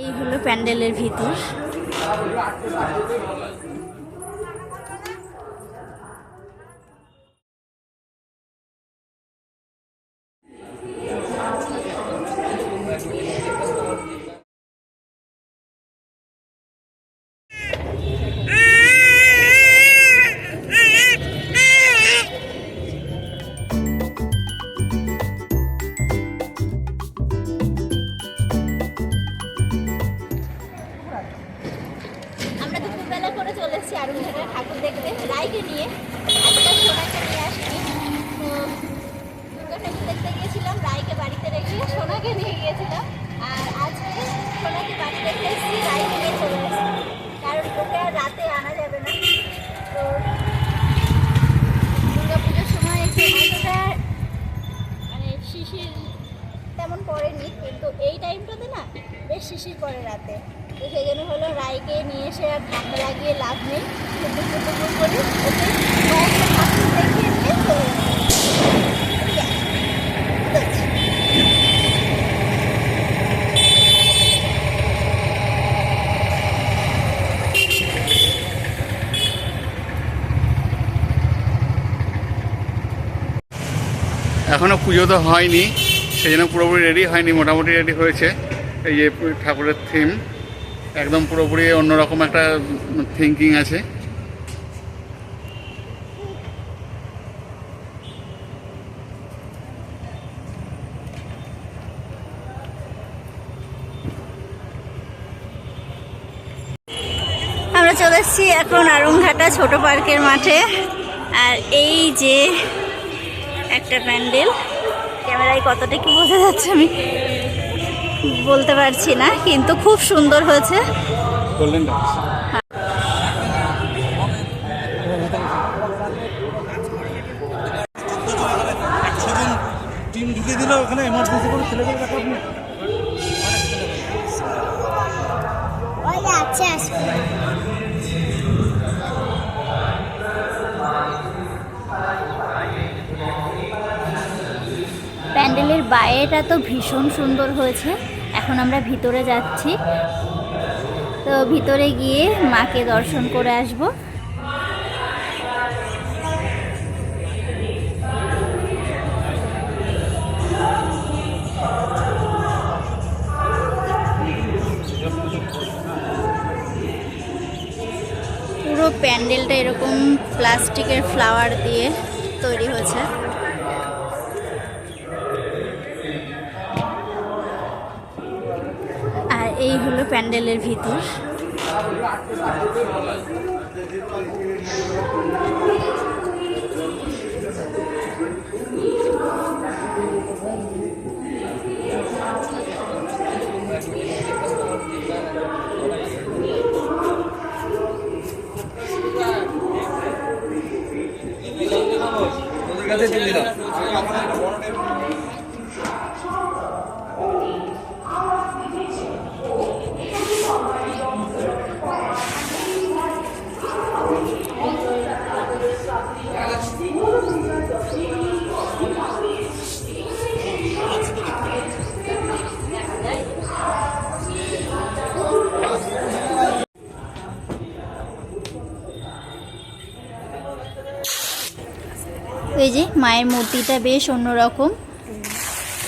এই হলো প্যান্ডেলের ভিতর। শিশির তেমন পড়েনি, কিন্তু এই টাইমটাতে না বেশ শিশির পড়ে রাতে। তো সেই জন্য হলো রায়কে নিয়ে এসে আর ঠান্ডা লাগিয়ে লাভ নেই। করে ওকে কয়েকটা ঠাকুর দেখিয়ে নিয়ে চলে এখনও পুজো তো হয়নি সেই জন্য পুরোপুরি রেডি হয়নি, মোটামুটি রেডি হয়েছে। এই যে ঠাকুরের থিম একদম পুরোপুরি অন্যরকম একটা থিঙ্কিং আছে। আমরা চলে এসেছি এখন আরুংঘাটা ছোট পার্কের মাঠে। আর এই যে একটা প্যান্ডেল। ক্যামেরায় কতটা কি বোঝা যাচ্ছে আমি বলতে পারছি না কিন্তু খুব সুন্দর হয়েছে। গোল্ডেন ডান্স একশোজন টিম ঢুকে দিল ওখানে এমার্জেন্সি করে ছেলেগুলো দেখো আপনি প্যান্ডেলের বাইরেটা তো ভীষণ সুন্দর হয়েছে। এখন আমরা ভিতরে যাচ্ছি। তো ভিতরে গিয়ে মাকে দর্শন করে আসব। পুরো প্যান্ডেলটা এরকম প্লাস্টিকের ফ্লাওয়ার দিয়ে তৈরি হয়েছে আর প্যান্ডেলের ভিতর। এই যে মায়ের মূর্তিটা বেশ অন্যরকম।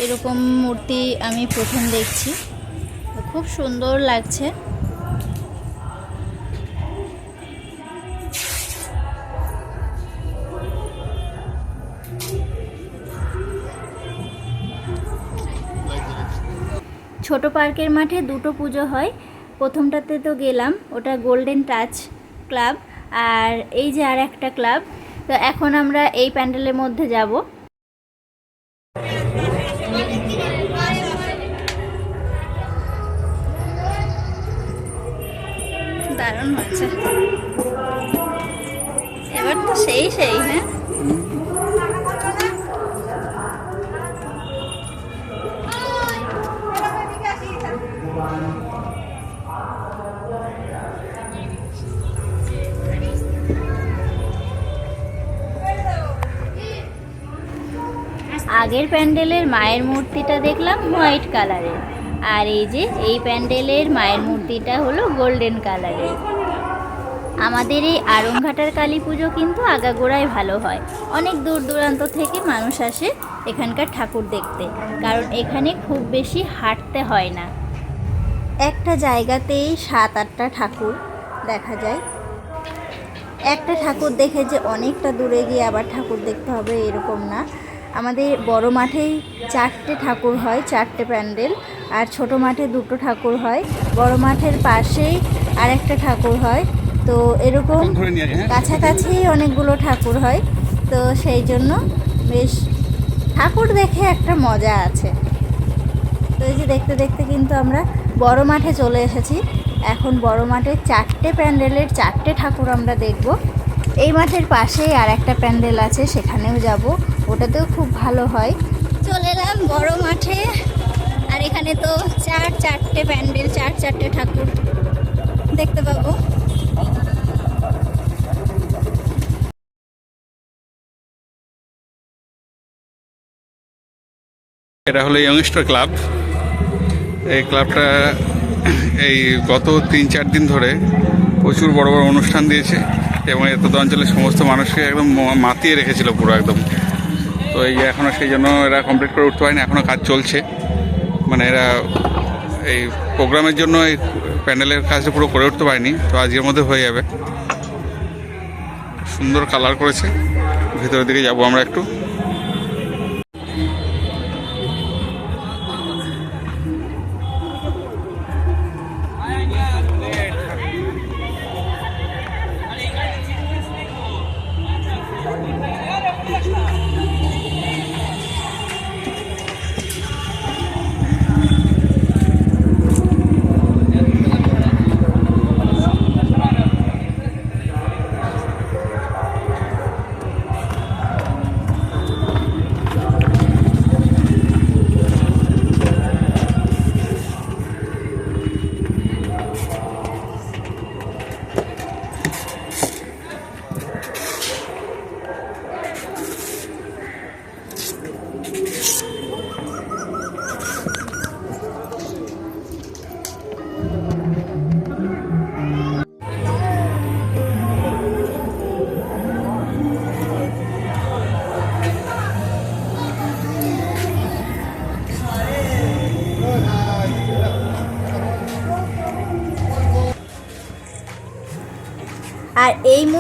এরকম মূর্তি আমি প্রথম দেখছি। খুব সুন্দর লাগছে। ছোট পার্কের মাঠে দুটো পুজো হয়। প্রথমটাতে তো গেলাম, ওটা গোল্ডেন টাচ ক্লাব আর এই যে আর একটা ক্লাব তো এখন আমরা এই প্যান্ডেলের মধ্যে যাব। দারুণ হয়েছে। এবার তো সেই সেই হ্যাঁ? আগের প্যান্ডেলের মায়ের মূর্তিটা দেখলাম হোয়াইট কালারের। আর এই যে, এই প্যান্ডেলের মায়ের মূর্তিটা হলো গোল্ডেন কালারের। আমাদের এই আরংঘাটার কালী পুজো কিন্তু আগাগোড়ায় ভালো হয়। অনেক দূর দূরান্ত থেকে মানুষ আসে এখানকার ঠাকুর দেখতে, কারণ এখানে খুব বেশি হাঁটতে হয় না। একটা জায়গাতেই সাত আটটা ঠাকুর দেখা যায়। একটা ঠাকুর দেখে যে অনেকটা দূরে গিয়ে আবার ঠাকুর দেখতে হবে এরকম না। আমাদের বড় মাঠেই চারটে ঠাকুর হয় চারটে প্যান্ডেল আর ছোট মাঠে দুটো ঠাকুর হয়। বড় মাঠের পাশেই আরেকটা ঠাকুর হয়। তো এরকম হ্যাঁ। কাছাকাছি অনেকগুলো ঠাকুর হয়। তো সেই জন্য বেশ ঠাকুর দেখে একটা মজা আছে। তো এই যে দেখতে দেখতে কিন্তু আমরা বড় মাঠে চলে এসেছি। এখন বড় মাঠে চারটে প্যান্ডেলের চারটে ঠাকুর আমরা দেখব। এই মাঠের পাশেই আর একটা প্যান্ডেল আছে সেখানেও যাব। ওটাতেও খুব ভালো হয়। চলে এলাম বড় মাঠে আর এখানে তো চার চারটে প্যান্ডেল চার চারটে ঠাকুর দেখতে পাবো। এটা হলো ইয়ংস্টার ক্লাব এই ক্লাবটা এই গত তিন চার দিন ধরে প্রচুর বড় বড় অনুষ্ঠান দিয়েছে। এবং এত অঞ্চলের সমস্ত মানুষকে একদম মাতিয়ে রেখেছিল পুরো একদম। তো এই এখনও সেই জন্য এরা কমপ্লিট করে উঠতে পারেনি এখনও কাজ চলছে। মানে এরা এই প্রোগ্রামের জন্য এই প্যান্ডেলের কাজটা পুরো করে উঠতে পারেনি, তো আজকের মধ্যে হয়ে যাবে। সুন্দর কালার করেছে। ভিতরের দিকে যাব আমরা একটু।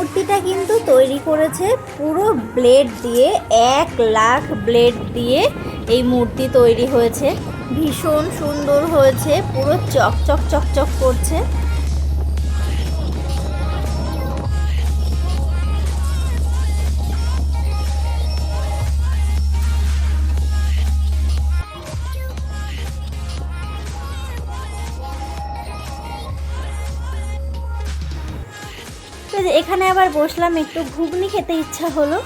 এই মূর্তিটা কিন্তু তৈরি করেছে পুরো ব্লেড দিয়ে, এক লাখ ব্লেড দিয়ে এই মূর্তি তৈরি হয়েছে। ভীষণ সুন্দর হয়েছে, পুরো চকচক চকচক করছে। এখানে আবার বসলাম, একটু ঘুগনি খেতে ইচ্ছা হলো,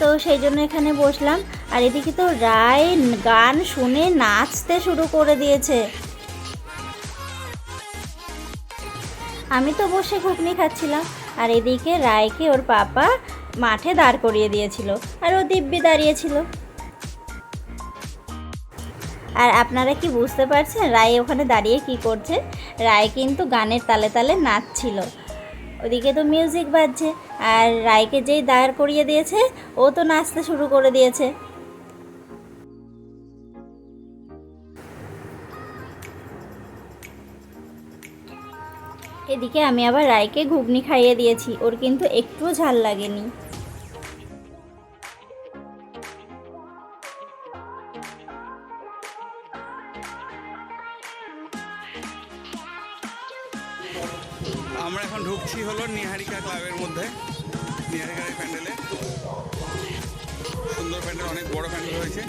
তো সেই জন্য এখানে বসলাম। আর এদিকে তো রায় গান শুনে নাচতে শুরু করে দিয়েছে। আমি তো বসে ঘুগনি খাচ্ছিলাম, আর এদিকে রায়কে ওর পাপা মাঠে দাঁড় করিয়ে দিয়েছিল, আর ও দিব্যি দাঁড়িয়েছিল। আর আপনারা কি বুঝতে পারছেন রায় ওখানে দাঁড়িয়ে কি করছে? রায় কিন্তু গানের তালে তালে নাচছিল। ওদিকে তো মিউজিক বাজছে, আর রায়কে যেই দাঁড় করিয়ে দিয়েছে, ও তো নাচতে শুরু করে দিয়েছে। এদিকে আমি আবার রায়কে ঘুগনি খাইয়ে দিয়েছি, ওর কিন্তু একটুও ঝাল লাগেনি। প্যান্ডেলে সুন্দর প্যান্ডেল অনেক বড় প্যান্ডেল রয়েছে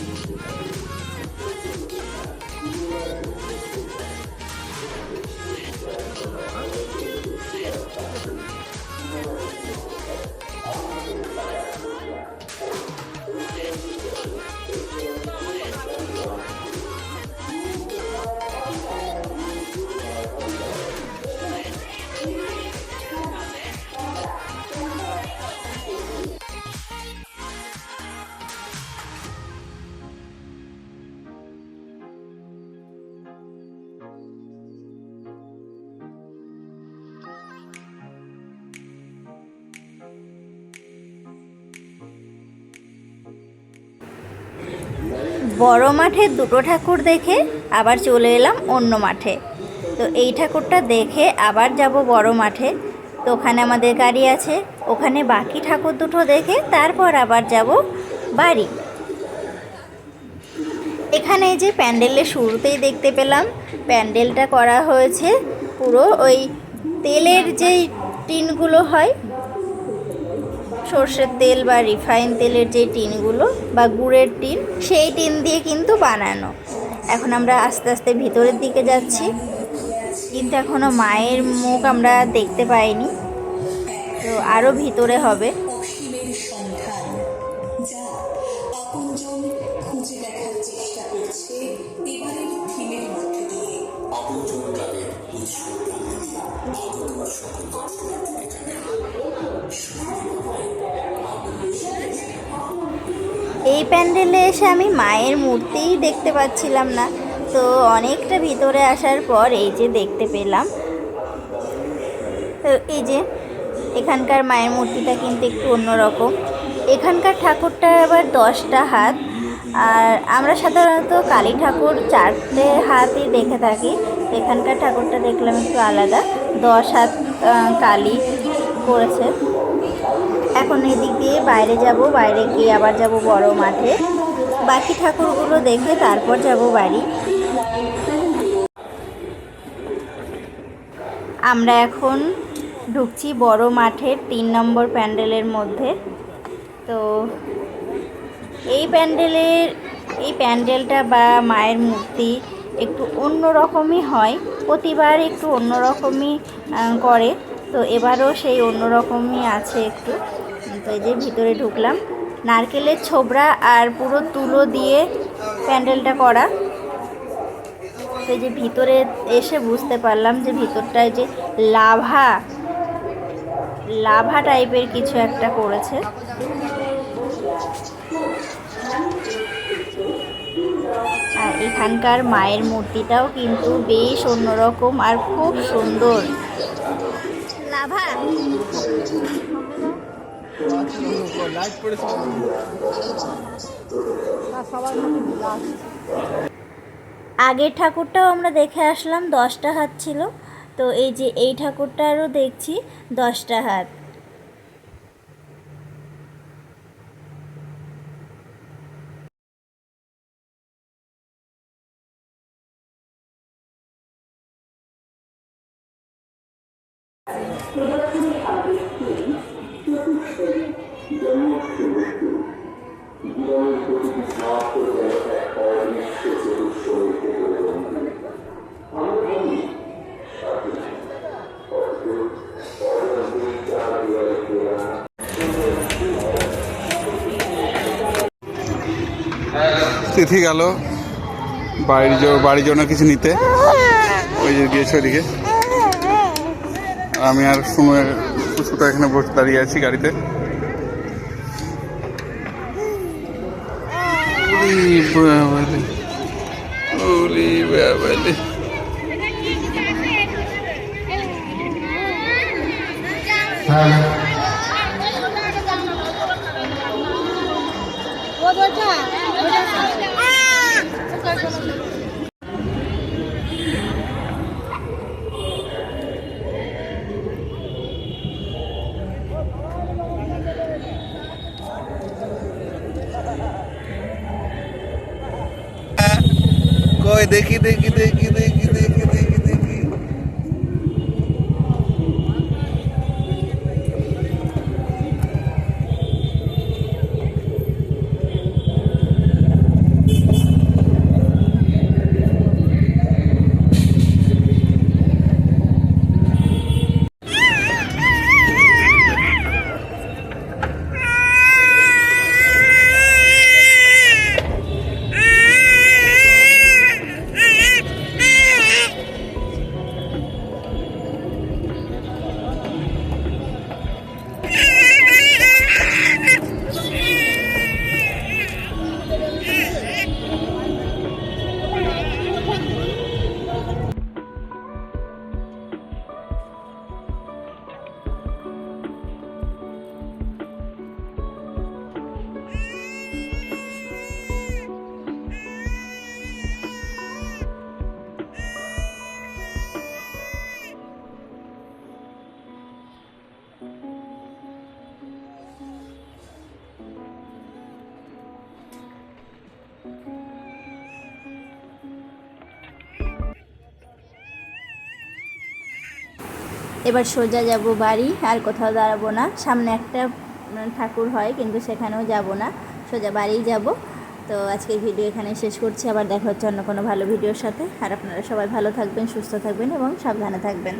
বড় মাঠে দুটো ঠাকুর দেখে আবার চলে এলাম অন্য মাঠে। তো এই ঠাকুরটা দেখে আবার যাব বড় মাঠে। তো ওখানে আমাদের গাড়ি আছে। ওখানে বাকি ঠাকুর দুটো দেখে তারপর আবার যাব বাড়ি। এখানে যে প্যান্ডেলের শুরুতেই দেখতে পেলাম, প্যান্ডেলটা করা হয়েছে পুরো ওই তেলের যেই টিনগুলো হয় সর্ষের তেল বা রিফাইন তেলের যে টিনগুলো বা গুড়ের টিন সেই টিন দিয়ে কিন্তু বানানো। এখন আমরা আস্তে আস্তে ভিতরের দিকে যাচ্ছি। কিন্তু এখনও মায়ের মুখ আমরা দেখতে পাইনি। তো আরও ভিতরে হবে। অসীমের এই প্যান্ডেলে এসে আমি মায়ের মূর্তিই দেখতে পাচ্ছিলাম না। তো অনেকটা ভিতরে আসার পর এই যে দেখতে পেলাম। এই যে এখানকার মায়ের মূর্তিটা কিন্তু একটু অন্যরকম। এখানকার ঠাকুরটা আবার দশটা হাত। আর আমরা সাধারণত কালী ঠাকুর চারটে হাতই দেখে থাকি। এখানকার ঠাকুরটা দেখলাম একটু আলাদা। দশ হাত কালী করেছে। এখন এদিক দিয়ে বাইরে যাব, বাইরে গিয়ে আবার যাব বড় মাঠে। বাকি ঠাকুরগুলো দেখে তারপর যাব বাড়ি। আমরা এখন ঢুকছি বড় মাঠের তিন নম্বর প্যান্ডেলের মধ্যে। তো এই প্যান্ডেলের, এই প্যান্ডেলটা বা মায়ের মূর্তি একটু অন্য রকমই হয়, প্রতিবার একটু অন্য রকমই করে। তো এবারও সেই অন্য রকমই আছে একটু। তো এই যে ভিতরে ঢুকলাম। নারকেলের ছোবড়া আর পুরো তুলো দিয়ে প্যান্ডেলটা করা। তো এই যে ভিতরে এসে বুঝতে পারলাম যে ভিতরটায় যে লাভা লাভা টাইপের কিছু একটা করেছে। আর এখানকার মায়ের মূর্তিটাও কিন্তু বেশ অন্যরকম আর খুব সুন্দর। লাভা? আগের ঠাকুরটাও আমরা দেখে আসলাম, দশটা হাত ছিল। তো এই যে এই ঠাকুরটারও দেখছি, দশটা হাত। তিথি গেল। বাড়ির জন্য বাড়ির জন্য কিছু নিতে। ওই যে গিয়েছে ওইদিকে। আমি আর সময় এখানে বসে দাঁড়িয়ে আছি গাড়িতে। ওলি দেখি দেখি দেখি দেখি এবার সোজা যাব বাড়ি, আর কোথাও দাঁড়াবো না। সামনে একটা ঠাকুর হয়, কিন্তু সেখানেও যাব না। সোজা বাড়িই যাব। তো আজকের ভিডিও এখানে শেষ করছি। আবার দেখা হচ্ছে অন্য কোনো ভালো ভিডিওর সাথে। আর আপনারা সবাই ভালো থাকবেন, সুস্থ থাকবেন এবং সাবধানে থাকবেন।